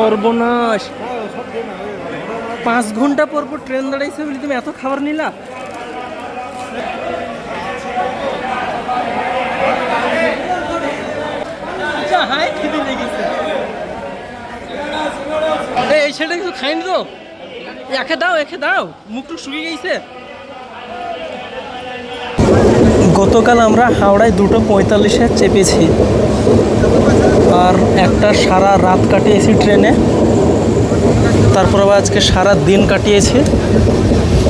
সর্বনাশ। পাঁচ ঘণ্টা পর পর ট্রেন দাঁড়াইছে বলি তুমি এত খাবার নিলা? হায় এই, ছেলেটা কিছু খাইনি তো? একে দাও একে দাও মুখটু শুকিয়ে গেছে। গতকাল আমরা হাওড়ায় দুটো পঁয়তাল্লিশে চেপেছি। একটা সারা রাত কাটিয়েছি ট্রেনে। তারপর আবার আজকে সারা দিন কাটিয়েছি।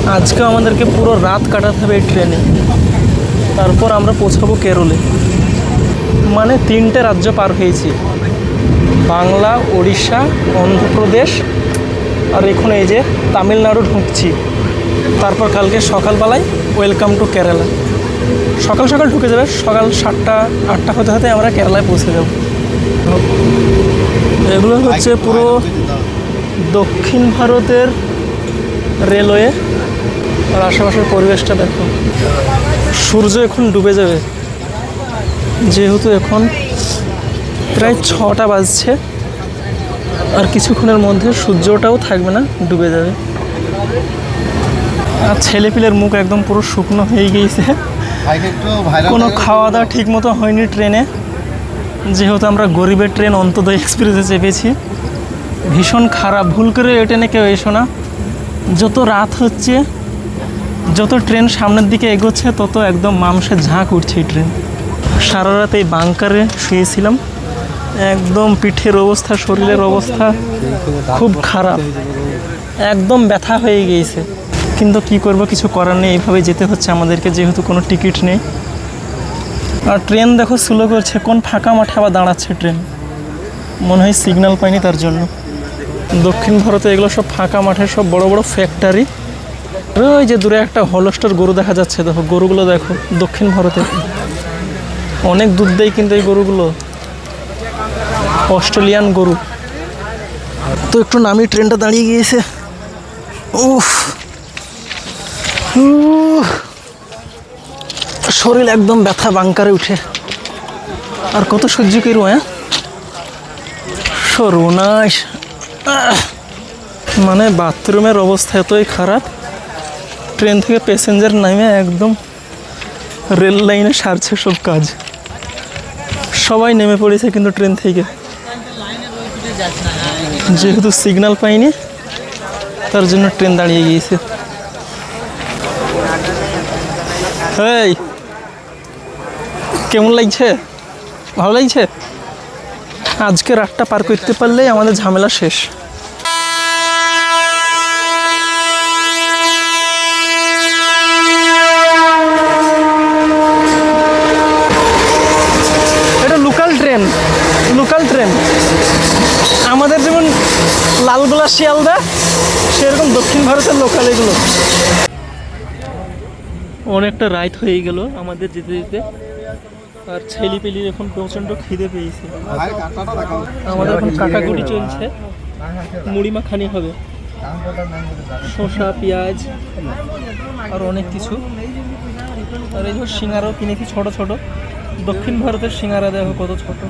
আজকে আমাদেরকে পুরো রাত কাটাতে হবে এই ট্রেনে। তারপর আমরা পৌঁছাবো কেরলে। মানে তিনটে রাজ্য পার হয়েছি। বাংলা উড়িষ্যা অন্ধ্রপ্রদেশ। আর এখন এই যে তামিলনাড়ু ঢুকছি। তারপর কালকে সকালবেলায় ওয়েলকাম টু কেরালা। সকাল সকাল ঢুকে যাবে। সকাল সাতটা, আটটা হতে হতে আমরা কেরালায় পৌঁছে যাব। এগুলো হচ্ছে পুরো দক্ষিণ ভারতের রেলওয়ে। আর আশেপাশের পরিবেশটা দেখো। সূর্য এখন ডুবে যাবে। যেহেতু এখন প্রায় ছটা বাজছে আর কিছুক্ষণের মধ্যে সূর্যটাও থাকবে না ডুবে যাবে। আর ছেলেপিলের মুখ একদম পুরো শুকনো হয়ে গিয়েছে। কোনো খাওয়া দাওয়া ঠিক মতো হয়নি ট্রেনে। যেহেতু আমরা গরিবের ট্রেন অন্তদয় এক্সপ্রেসে চেপেছি, ভীষণ খারাপ। ভুল করে এই ট্রেনে কেউ এসো না। যত রাত হচ্ছে, যত ট্রেন সামনের দিকে এগোচ্ছে, তত একদম মাংসের ঝাঁক উঠছে এই ট্রেন। সারা রাত এই বাংকারে শুয়েছিলাম। একদম পিঠের অবস্থা, শরীরের অবস্থা খুব খারাপ। একদম ব্যথা হয়ে গিয়েছে। কিন্তু কি করব, কিছু করার নেই। এইভাবে যেতে হচ্ছে আমাদেরকে, যেহেতু কোনো টিকিট নেই। আর ট্রেন দেখো স্লো করছে, কোন ফাঁকা মাঠে আবার দাঁড়াচ্ছে ট্রেন। মনে হয় সিগন্যাল পাইনি তার জন্য। দক্ষিণ ভারতে এগুলো সব ফাঁকা মাঠে সব বড় বড় ফ্যাক্টরি ওই যে দূরে একটা হলস্টার গরু দেখা যাচ্ছে, দেখো গরুগুলো দেখো দক্ষিণ ভারতে। অনেক দুধ দেয় কিন্তু এই গরুগুলো। অস্ট্রেলিয়ান গরু। তো একটু নামি ট্রেনটা দাঁড়িয়ে গিয়েছে। উফ! শরীর একদম ব্যথা বাংকারে উঠে। আর কত সহ্য করব হ্যাঁ? আহ। মানে বাথরুমের অবস্থা এতই খারাপ, ট্রেন থেকে প্যাসেঞ্জার নামে একদম রেল লাইনে সারছে সব কাজ। সবাই নেমে পড়েছে কিন্তু ট্রেন থেকে। যেহেতু সিগন্যাল পাইনি, তার জন্য ট্রেন দাঁড়িয়ে গিয়েছে। এই কেমন লাগছে? ভালো লাগছে? আজকে রাতটা পার করতে পারলেই আমাদের ঝামেলা শেষ। এটা লোকাল ট্রেন লোকাল ট্রেন আমাদের যেমন লালগোলা শিয়ালদা, সেরকম দক্ষিণ ভারতের লোকাল এগুলো। অনেকটা রাইত হয়ে গেল আমাদের যেতে যেতে। আর ছেলি পেলির এখন প্রচণ্ড খিদে পেয়েছে। আমাদের এখন কাটাকুটি চলছে। মুড়ি মাখানি হবে। শসা পেঁয়াজ আর অনেক কিছু। আর এই ধর সিঙ্গারাও কিনেছি ছোট ছোট। দক্ষিণ ভারতের সিঙ্গারা দেখো কত ছোট।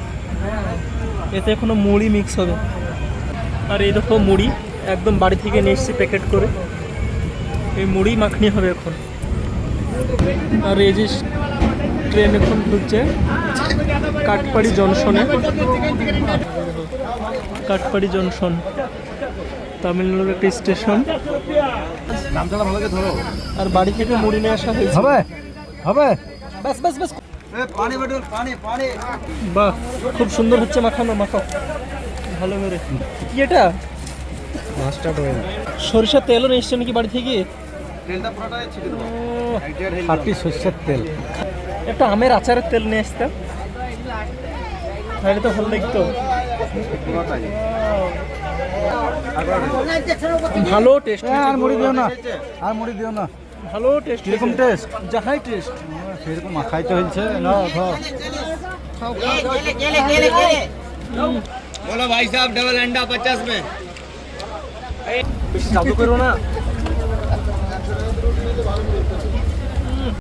এতে এখনও মুড়ি মিক্স হবে। আর এই দেখো মুড়ি। একদম বাড়ি থেকে নিয়ে এসেছি প্যাকেট করে। এই মুড়ি মাখনি হবে এখন। আর এই যে ট্রেন এখন ঢুকছে কাটপাড়ি জংশনে। কাটপাড়ি জংশন তামিলনাড়ুর একটা স্টেশন। আর বাড়ি থেকে মুড়ি নিয়ে আসা হয়েছে। হবে হবে। বাস বাস বাস পানি বটল পানি পানি। বাহ খুব সুন্দর হচ্ছে মাখানো মাখাও। ভালো করে। কি এটা মাস্টার্ড অয়েল সরিষার তেলও নিয়ে এসছো নাকি বাড়ি থেকে? তেলটা পুরোটাই ছিটে দেবো। খাঁটি সর্ষের তেল একটা আমের আচারের তেল নিয়ে আসতাম তাহলে তো ভালো লাগতো পুরোটাই ভালো টেস্ট আর মুড়ি দিও না আর মুড়ি দিও না ভালো টেস্ট কিরকম টেস্ট যাহাই টেস্ট সেরকম মাখাইতে হয়েছে না ধর बोलो भाई साहब डबल अंडा पचास में বেশি জাদু করো না